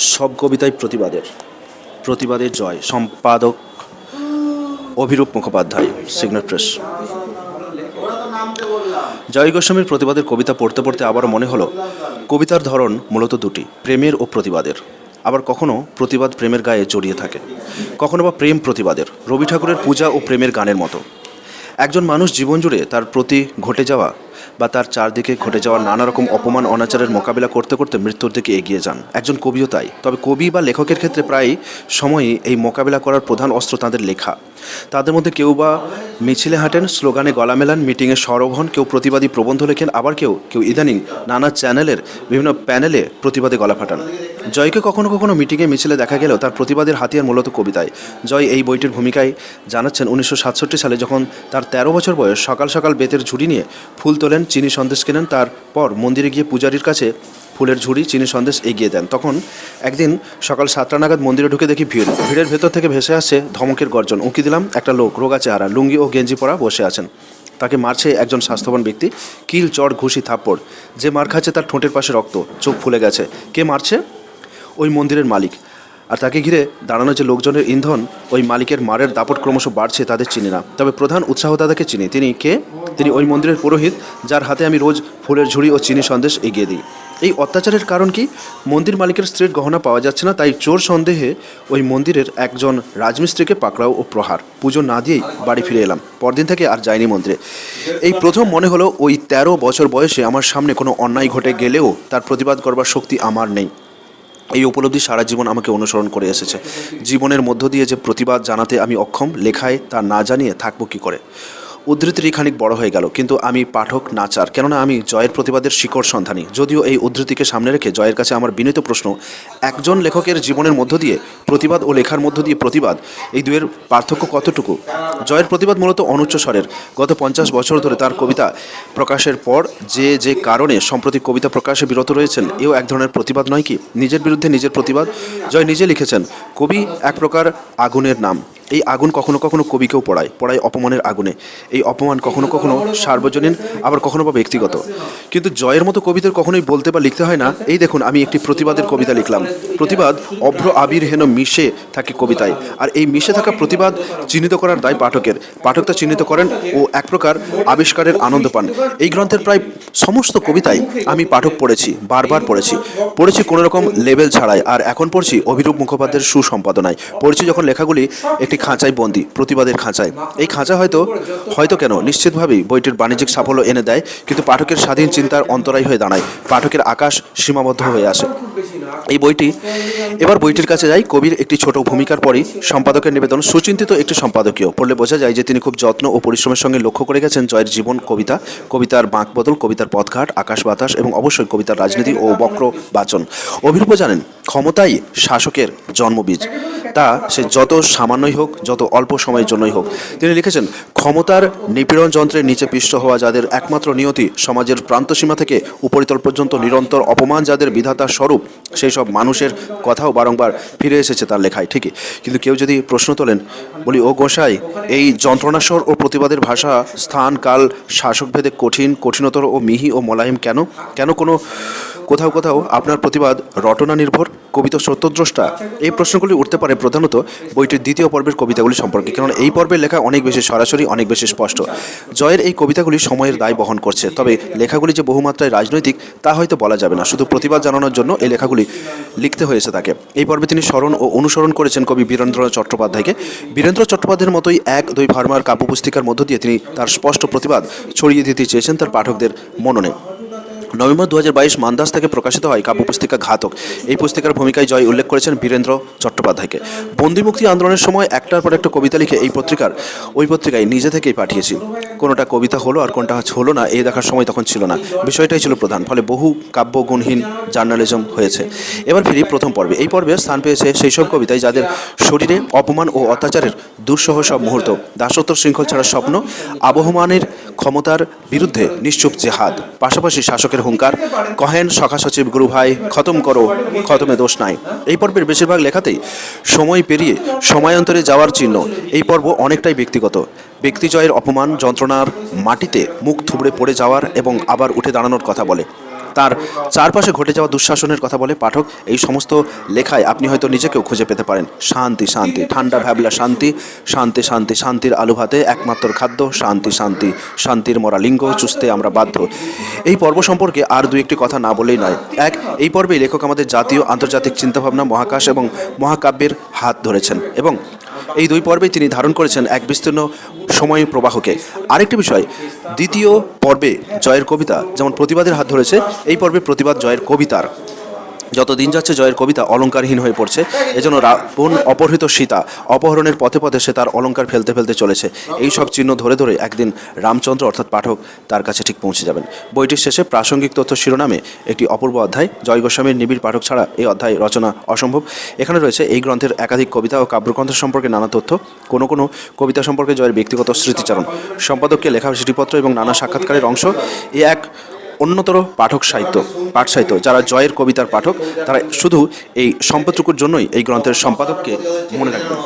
সব কবিতাই প্রতিবাদের। প্রতিবাদের জয়। সম্পাদক অভিরূপ মুখোপাধ্যায় সিগনেট প্রেস। জয় গোস্বামীর প্রতিবাদের কবিতা পড়তে পড়তে আবারও মনে হলো, কবিতার ধরন মূলত দুটি, প্রেমের ও প্রতিবাদের। আবার কখনো প্রতিবাদ প্রেমের গায়ে জড়িয়ে থাকে। কখনো বা প্রেম প্রতিবাদের, রবি ঠাকুরের পূজা ও প্রেমের গানের মতো। একজন মানুষ জীবন জুড়ে তার প্রতি ঘটে যাওয়া বা তার চারদিকে ঘটে যাওয়া নানা রকম অপমান, অনাচারের মোকাবিলা করতে করতে মৃত্যুর দিকে এগিয়ে যান। একজন কবিও তাই। তবে কবি বা লেখকের ক্ষেত্রে প্রায় সময়ই এই মোকাবিলা করার প্রধান অস্ত্র তাঁদের লেখা। তাদের মধ্যে কেউ বা মিছিলে হাঁটেন, স্লোগানে গলা মেলান, মিটিংয়ে সরব হন, কেউ প্রতিবাদী প্রবন্ধ লেখেন, আবার কেউ কেউ ইদানিং নানা চ্যানেলের বিভিন্ন প্যানেলে প্রতিবাদে গলা ফাটান। জয়কে কখনো কখনো মিটিংয়ে, মিছিলে দেখা গেলেও তার প্রতিবাদের হাতিয়ার মূলত কবিতায়। জয় এই বইটির ভূমিকায় জানাচ্ছেন, উনিশশো সাতষট্টি সালে যখন তার তেরো বছর বয়স, সকাল সকাল বেতের ঝুড়ি নিয়ে ফুল তোলেন, চিনি সন্দেশ কেনেন, তারপর মন্দিরে গিয়ে পূজারীর কাছে ফুলের ঝুড়ি, চিনি সন্দেশ এগিয়ে দেন। তখন একদিন সকাল সাতটা নাগাদ মন্দিরে ঢুকে দেখি ভিড়। ভিড়ের ভেতর থেকে ভেসে আসছে ধমকের গর্জন। উঁকি দিলাম একটা লোক, রোগা চেহারা, লুঙ্গি ও গেঞ্জি পরা বসে আছেন। তাকে মারছে একজন স্বাস্থ্যবান ব্যক্তি, কিল চড় ঘুষি, থাপ্পড়। যে মার খাচ্ছে তার ঠোঁটের পাশে রক্ত, চোখ ফুলে গেছে। কে মারছে? ওই মন্দিরের মালিক। আর তাকে ঘিরে দাঁড়ানো যে লোকজনের ইন্ধন, ওই মালিকের মারের দাপট ক্রমশ বাড়ছে, তাদের চিনি না। তবে প্রধান উৎসাহদাতাকে চিনি। তিনি কে? তিনি ওই মন্দিরের পুরোহিত, যার হাতে আমি রোজ ফুলের ঝুড়ি ও চিনি সন্দেশ এগিয়ে দিই। এই অত্যাচারের কারণ কি? মন্দির মালিকের স্ত্রীর গহনা পাওয়া যাচ্ছে না, তাই চোর সন্দেহে ওই মন্দিরের একজন রাজমিস্ত্রিকে পাকড়াও ও প্রহার। পুজো না দিয়েই বাড়ি ফিরে এলাম। পরদিন থেকে আর যাইনি মন্দিরে। এই প্রথম মনে হলো ওই তেরো বছর বয়সে আমার সামনে কোনো অন্যায় ঘটে গেলেও তার প্রতিবাদ করবার শক্তি আমার নেই। এই উপলব্ধি সারা জীবন আমাকে অনুসরণ করে এসেছে। জীবনের মধ্য দিয়ে যে প্রতিবাদ জানাতে আমি অক্ষম, লেখায় তা না জানিয়ে থাকব কী করে? উদ্ধৃতিটি খানিক বড় হয়ে গেল, কিন্তু আমি পাঠক নাচার কেননা আমি জয়ের প্রতিবাদের শিকড় সন্ধানী। যদিও এই উদ্ধৃতিকে সামনে রেখে জয়ের কাছে আমার বিনীত প্রশ্ন, একজন লেখকের জীবনের মধ্য দিয়ে প্রতিবাদ ও লেখার মধ্য দিয়ে প্রতিবাদ, এই দুয়ের পার্থক্য কতটুকু? জয়ের প্রতিবাদ মূলত অনুচ্চ স্বরের। গত পঞ্চাশ বছর ধরে তার কবিতা প্রকাশের পর যে যে কারণে, সম্প্রতি কবিতা প্রকাশে বিরত রয়েছেন, এও এক ধরনের প্রতিবাদ নয় কি? নিজের বিরুদ্ধে নিজের প্রতিবাদ? জয় নিজে লিখেছেন, কবি এক প্রকার আগুনের নাম। এই আগুন কখনো কখনো কবিকেও পড়ায় পড়ায় অপমানের আগুনে। এই অপমান কখনো কখনো সার্বজনীন, আবার কখনো বা ব্যক্তিগত। কিন্তু জয়ের মতো কবিদের কখনোই বলতে বা লিখতে হয় না। এই দেখুন, আমি একটি প্রতিবাদের কবিতা লিখলাম। প্রতিবাদ, অভ্র আবির হেন মিশে থাকে কবিতায়। আর এই মিশে থাকা প্রতিবাদ চিহ্নিত করার দায় পাঠকের। পাঠক তা চিহ্নিত করেন ও এক প্রকার আবিষ্কারের আনন্দ পান। এই গ্রন্থের প্রায় সমস্ত কবিতাই আমি পাঠক পড়েছি, বারবার পড়েছি। পড়েছি কোনো রকম লেভেল ছাড়াই। আর এখন পড়ছি অভিরূপ মুখোপাধ্যায়ের সুসম্পাদনায়। পড়ছি যখন লেখাগুলি একটি খাঁচায় বন্দি, প্রতিবাদের খাঁচায়। এই খাঁচা হয়তো হয়তো কেন? নিশ্চিতভাবেই বইটির বাণিজ্যিক সাফল্য এনে দেয়, কিন্তু পাঠকের স্বাধীন চিন্তার অন্তরায় হয়ে দাঁড়ায়। পাঠকের আকাশ সীমাবদ্ধ হয়ে আসে। এই বইটি। এবার বইটির কাছে যাই। কবির একটি ছোট ভূমিকার পরই সম্পাদকের নিবেদন। সুচিন্তিত একটি সম্পাদকীয়। পড়লে বোঝা যায় যে তিনি খুব যত্ন ও পরিশ্রমের সঙ্গে লক্ষ্য করে গেছেন জয়ের জীবন কবিতা। কবিতার বাঁক বদল, কবিতার পথঘাট, আকাশ বাতাস এবং অবশ্যই কবিতার রাজনীতি ও বক্র বাচন। অভিরূপ জানেন, ক্ষমতাই শাসকের জন্মবীজ। তা সে যত সামান্যই হোক, যত অল্প সময়ের জন্যই হোক। তিনি লিখেছেন ক্ষমতার নিপীড়ন যন্ত্রের নিচে পিষ্ট হওয়া যাদের একমাত্র নিয়তি সমাজের প্রান্তসীমা থেকে উপরিতল পর্যন্ত নিরন্তর অপমান যাদের বিধাতা স্বরূপ, সেই সব মানুষের কথাও বারংবার ফিরে এসেছে তার লেখায়, ঠিকই। কিন্তু কেউ যদি প্রশ্ন তোলেন, বলি, ও গোসাই, এই যন্ত্রণাস্বর ও প্রতিবাদের ভাষা, স্থান, কাল, শাসকভেদে কঠিন, কঠিনতর ও মিহি ও মোলায়েম কেন? কেন কোনো, কোথাও কোথাও আপনার প্রতিবাদ রটনা নির্ভর? কবিতা সত্যদ্রষ্টা, এই প্রশ্নগুলি উঠতে পারে প্রধানত বইটির দ্বিতীয় পর্বের কবিতাগুলি সম্পর্কে। কারণ এই পর্বের লেখা অনেক বেশি সরাসরি, অনেক বেশি স্পষ্ট। জয়ের এই কবিতাগুলি সময়ের দায় বহন করছে, তবে লেখাগুলি যে বহুমাত্রায় রাজনৈতিক, তা হয়তো বলা যাবে না। শুধু প্রতিবাদ জানানোর জন্য এই লেখাগুলি লিখতে হয়েছে তাকে। এই পর্বে তিনি স্মরণ ও অনুসরণ করেছেন কবি বীরেন্দ্রনাথ চট্টোপাধ্যায়কে। বীরেন্দ্র চট্টোপাধ্যায়ের মতোই এক, দুই ভার্মার কাব্য পুস্তিকার মধ্য দিয়ে তিনি তার স্পষ্ট প্রতিবাদ ছড়িয়ে দিতে চেয়েছেন তার পাঠকদের মননে। নভেম্বর দু হাজার বাইশ মান্দাস থেকে প্রকাশিত হয় কাব্য পুস্তিকা ঘাতক। এই পুস্তিকার ভূমিকায় জয় উল্লেখ করেছেন বীরেন্দ্র চট্টোপাধ্যায়কে। বন্দিমুক্তি আন্দোলনের সময় একটার পর একটা কবিতা লিখে এই পত্রিকার ওই পত্রিকায় নিজে থেকেই পাঠিয়েছি। কোনোটা কবিতা হলো আর কোনটা হলো না এই দেখার সময় তখন ছিল না। বিষয়টাই ছিল প্রধান, ফলে বহু কাব্য গুণহীন জার্নালিজম হয়েছে। এবার ফিরি প্রথম পর্বে। এই পর্বে স্থান পেয়েছে সেই সব কবিতায় যাদের শরীরে অপমান ও অত্যাচারের দুঃসহ সব মুহূর্ত। দাসত্ব শৃঙ্খল ছাড়া স্বপ্ন, আবহমানের ক্ষমতার বিরুদ্ধে নিশ্চুপ জেহাদ। পাশাপাশি শাসকের হুঙ্কার, কহেন সখা সচিব গুরু ভাই, খতম করো, খতমে দোষ নাই। এই পর্বের বেশিরভাগ লেখাতেই সময় পেরিয়ে সময়ান্তরে যাওয়ার চিহ্ন। এই পর্ব অনেকটাই ব্যক্তিগত। ব্যক্তিজয়ের অপমান, যন্ত্রণার মাটিতে মুখ থুবড়ে পড়ে যাওয়ার এবং আবার উঠে দাঁড়ানোর কথা বলে। তার চারপাশে ঘটে যাওয়া দুঃশাসনের কথা বলে পাঠক। এই সমস্ত লেখায় আপনি হয়তো নিজেকেও খুঁজে পেতে পারেন। শান্তি শান্তি, ঠান্ডা ভ্যাবলা শান্তি শান্তি শান্তি, শান্তির আলু ভাতে একমাত্র খাদ্য, শান্তি শান্তি, শান্তির মরা লিঙ্গ চুষতে আমরা বাধ্য। এই পর্ব সম্পর্কে আর দু একটি কথা না বলেই নয়। এক, এই পর্বে লেখক আমাদের জাতীয়, আন্তর্জাতিক চিন্তাভাবনা, মহাকাশ এবং মহাকাব্যের হাত ধরেছেন এবং এই দুই পর্বে তিনি ধারণ করেছেন এক বিস্তীর্ণ সময় প্রবাহকে। আরেকটি বিষয়, দ্বিতীয় পর্বে জয়ের কবিতা যেমন প্রতিবাদের হাত ধরেছে, এই পর্বে প্রতিবাদ জয়ের কবিতার। যত দিন যাচ্ছে জয়ের কবিতা অলঙ্কারহীন হয়ে পড়ছে। এজন্য রাবণ অপহৃত সীতা, অপহরণের পথে পথে সে তার অলঙ্কার ফেলতে ফেলতে চলেছে। এই সব চিহ্ন ধরে ধরে একদিন রামচন্দ্র অর্থাৎ পাঠক তার কাছে ঠিক পৌঁছে যাবেন। বইটির শেষে প্রাসঙ্গিক তথ্য শিরোনামে একটি অপূর্ব অধ্যায়, জয় গোস্বামীর নিবিড় পাঠক ছাড়া এই অধ্যায় রচনা অসম্ভব। এখানে রয়েছে এই গ্রন্থের একাধিক কবিতা ও কাব্যগ্রন্থ সম্পর্কে নানা তথ্য। কোনো কোনো কবিতা সম্পর্কে জয়ের ব্যক্তিগত স্মৃতিচারণ। সম্পাদককে লেখা চিঠিপত্র এবং নানা সাক্ষাৎকারের অংশ। এ এক অন্যতর পাঠক সাহিত্য, পাঠ সাহিত্য, যারা জয়ের কবিতার পাঠক, তারা শুধু এই সম্পদটুকুর জন্যই এই গ্রন্থের সম্পাদককে মনে রাখবেন।